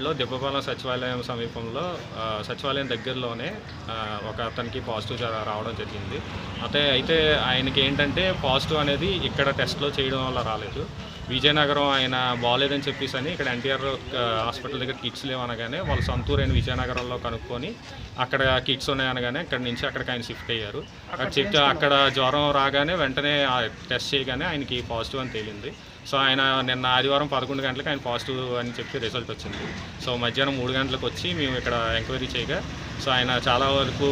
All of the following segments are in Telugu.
లో దెబ్బపాలెం సచివాలయం సమీపంలో సచివాలయం దగ్గరలోనే ఒక అతనికి పాజిటివ్ రావడం జరిగింది. అయితే అయితే ఆయనకి ఏంటంటే పాజిటివ్ అనేది ఇక్కడ టెస్ట్లో చేయడం వల్ల రాలేదు. విజయనగరం ఆయన బాగాలేదని చెప్పేసి అని ఇక్కడ ఎన్టీఆర్ హాస్పిటల్ దగ్గర కిట్స్ లేవనగానే వాళ్ళు సొంతూరు అయిన విజయనగరంలో కనుక్కొని అక్కడ కిట్స్ ఉన్నాయనగానే అక్కడ నుంచి అక్కడికి ఆయన షిఫ్ట్ అయ్యారు. అక్కడ చెక్ అక్కడ జ్వరం రాగానే వెంటనే టెస్ట్ చేయగానే ఆయనకి పాజిటివ్ అని తేలింది. సో ఆయన నిన్న ఆదివారం పదకొండు గంటలకు ఆయన పాజిటివ్ అని చెప్పి రిజల్ట్ వచ్చింది. సో మధ్యాహ్నం మూడు గంటలకు వచ్చి మేము ఇక్కడ ఎంక్వైరీ చేయగా సో ఆయన చాలా వరకు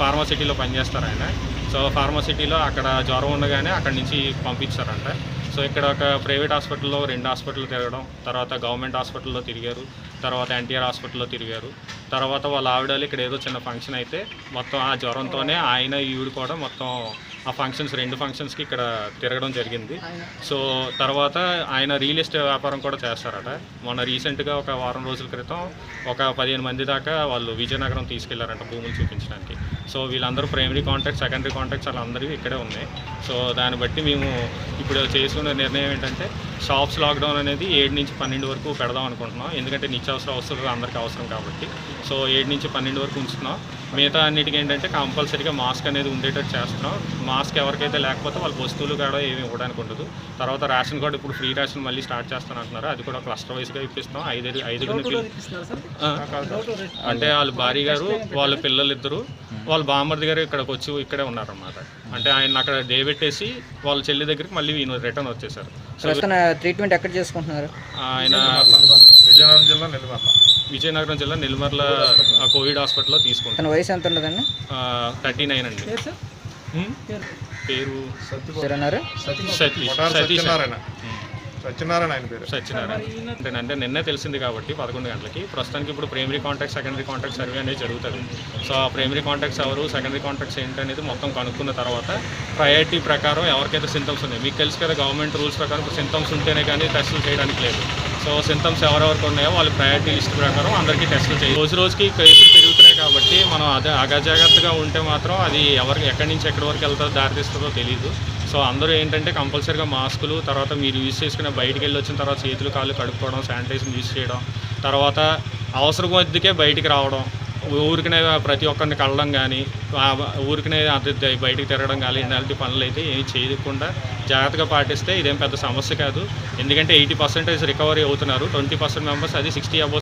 ఫార్మాసిటీలో పనిచేస్తారు ఆయన. సో ఫార్మాసిటీలో అక్కడ జ్వరం ఉండగానే అక్కడి నుంచి పంపించారంట. సో ఇక్కడ ఒక ప్రైవేట్ హాస్పిటల్లో రెండు హాస్పిటల్ తిరగడం తర్వాత గవర్నమెంట్ హాస్పిటల్లో తిరిగారు తర్వాత ఎన్టీఆర్ హాస్పిటల్లో తిరిగారు. తర్వాత వాళ్ళ ఆవిడలు ఇక్కడ ఏదో చిన్న ఫంక్షన్ అయితే మొత్తం ఆ జ్వరంతోనే ఆయన ఈవిడ కూడా మొత్తం ఆ ఫంక్షన్స్ రెండు ఫంక్షన్స్కి ఇక్కడ తిరగడం జరిగింది. సో తర్వాత ఆయన రియల్ ఎస్టేట్ వ్యాపారం కూడా చేస్తారట. మొన్న రీసెంట్గా ఒక వారం రోజుల క్రితం ఒక పదిహేను మంది దాకా వాళ్ళు విజయనగరం తీసుకెళ్ళారంట భూములు చూపించడానికి. సో వీళ్ళందరూ ప్రైమరీ కాంటాక్ట్ సెకండరీ కాంటాక్ట్స్ వాళ్ళందరివి ఇక్కడే ఉన్నాయి. సో దాన్ని బట్టి మేము ఇప్పుడు చేసుకున్న నిర్ణయం ఏంటంటే షాప్స్ లాక్డౌన్ అనేది ఏడు నుంచి పన్నెండు వరకు పెడదాం అనుకుంటున్నాం. ఎందుకంటే నిత్యావసర వస్తువులు అందరికీ అవసరం కాబట్టి. సో ఏడు నుంచి పన్నెండు వరకు ఉంచుతున్నాం. మిగతా అన్నిటికీ ఏంటంటే కంపల్సరీగా మాస్క్ అనేది ఉండేటట్టు చేస్తున్నాం. మాస్క్ ఎవరికైతే లేకపోతే వాళ్ళ వస్తువులు కూడా ఏమి ఇవ్వడానికి ఉండదు. తర్వాత రేషన్ కూడా ఇప్పుడు ఫ్రీ రేషన్ మళ్ళీ స్టార్ట్ చేస్తాను అంటున్నారు. అది కూడా క్లస్టర్ వైజ్గా ఇప్పిస్తాం ఐదు ఐదుగురికి అంటే వాళ్ళ భార్య గారు వాళ్ళ పిల్లలు ఇద్దరు వాళ్ళ బామ్మర్ది గారు ఇక్కడికి వచ్చి ఇక్కడే ఉన్నారన్నమాట. అంటే ఆయన అక్కడ డే పెట్టేసి వాళ్ళ చెల్లి దగ్గరికి మళ్ళీ ఈయన రిటర్న్ వచ్చేసారు. ప్రస్తుతం ట్రీట్మెంట్ ఎక్కడ చేసుకుంటున్నారు? ఆయన విజయనగరం జిల్లా నెల్లిమర్ల. విజయనగరం జిల్లా నెల్లిమర్ల కోవిడ్ హాస్పిటల్లో తీసుకుంటాం తన వయసు ఎంత ఉండదండి థర్టీ నైన్ అండి? పేరు సతీష్. కొటారు సతీష్ సత్యనారాయణ ఆయన పేరు. సత్యనారాయణ. అంటే అంటే నిన్నే తెలిసింది కాబట్టి పదకొండు గంటలకి. ప్రస్తుతానికి ఇప్పుడు primary contact secondary contact survey అనేది జరుగుతుంది. సో ఆ ప్రైమరీ కాంటాక్ట్స్ ఎవరు సెకండరీ కాంటాక్ట్స్ ఏంటి అనేది మొత్తం కనుక్కున్న తర్వాత ప్రయారిటీ ప్రకారం ఎవరికైతే సింటమ్స్ ఉన్నాయి మీకు తెలుసు కదా గవర్నమెంట్ రూల్స్ ప్రకారం సింటమ్స్ ఉంటేనే కానీ టెస్టులు చేయడానికి లేదు. సో సింటమ్స్ ఎవరెవరికి ఉన్నాయో వాళ్ళ ప్రయారిటీ లిస్ట్ ప్రకారం అందరికీ టెస్టులు చేయాలి రోజు రోజుకి కేసులు పెరుగుతున్నాయి కాబట్టి మనం అదే అగజాగ్రత్తగా ఉంటే మాత్రం అది ఎవరికి ఎక్కడి నుంచి ఎక్కడి వరకు వెళ్తారో దారితీస్తుందో తెలియదు సో అందరూ ఏంటంటే కంపల్సరీగా మాస్కులు తర్వాత మీరు యూజ్ చేసుకునే బయటికి వెళ్ళి వచ్చిన తర్వాత చేతులు కాళ్ళు కడుక్కోవడం శానిటైజర్ యూజ్ చేయడం తర్వాత అవసరం వద్దకే బయటికి రావడం ఊరికనే ప్రతి ఒక్కరిని కలడం కానీ ఊరికనే అంత బయటికి తిరగడం కానీ ఇలాంటి పనులు అయితే ఏమి చేయకుండా జాగ్రత్తగా పాటిస్తే ఇదేం పెద్ద సమస్య కాదు. ఎందుకంటే ఎయిటీ పర్సెంటేజ్ రికవరీ అవుతున్నారు. ట్వంటీ పర్సెంట్ మెంబర్స్ అది సిక్స్టీ అబౌవ్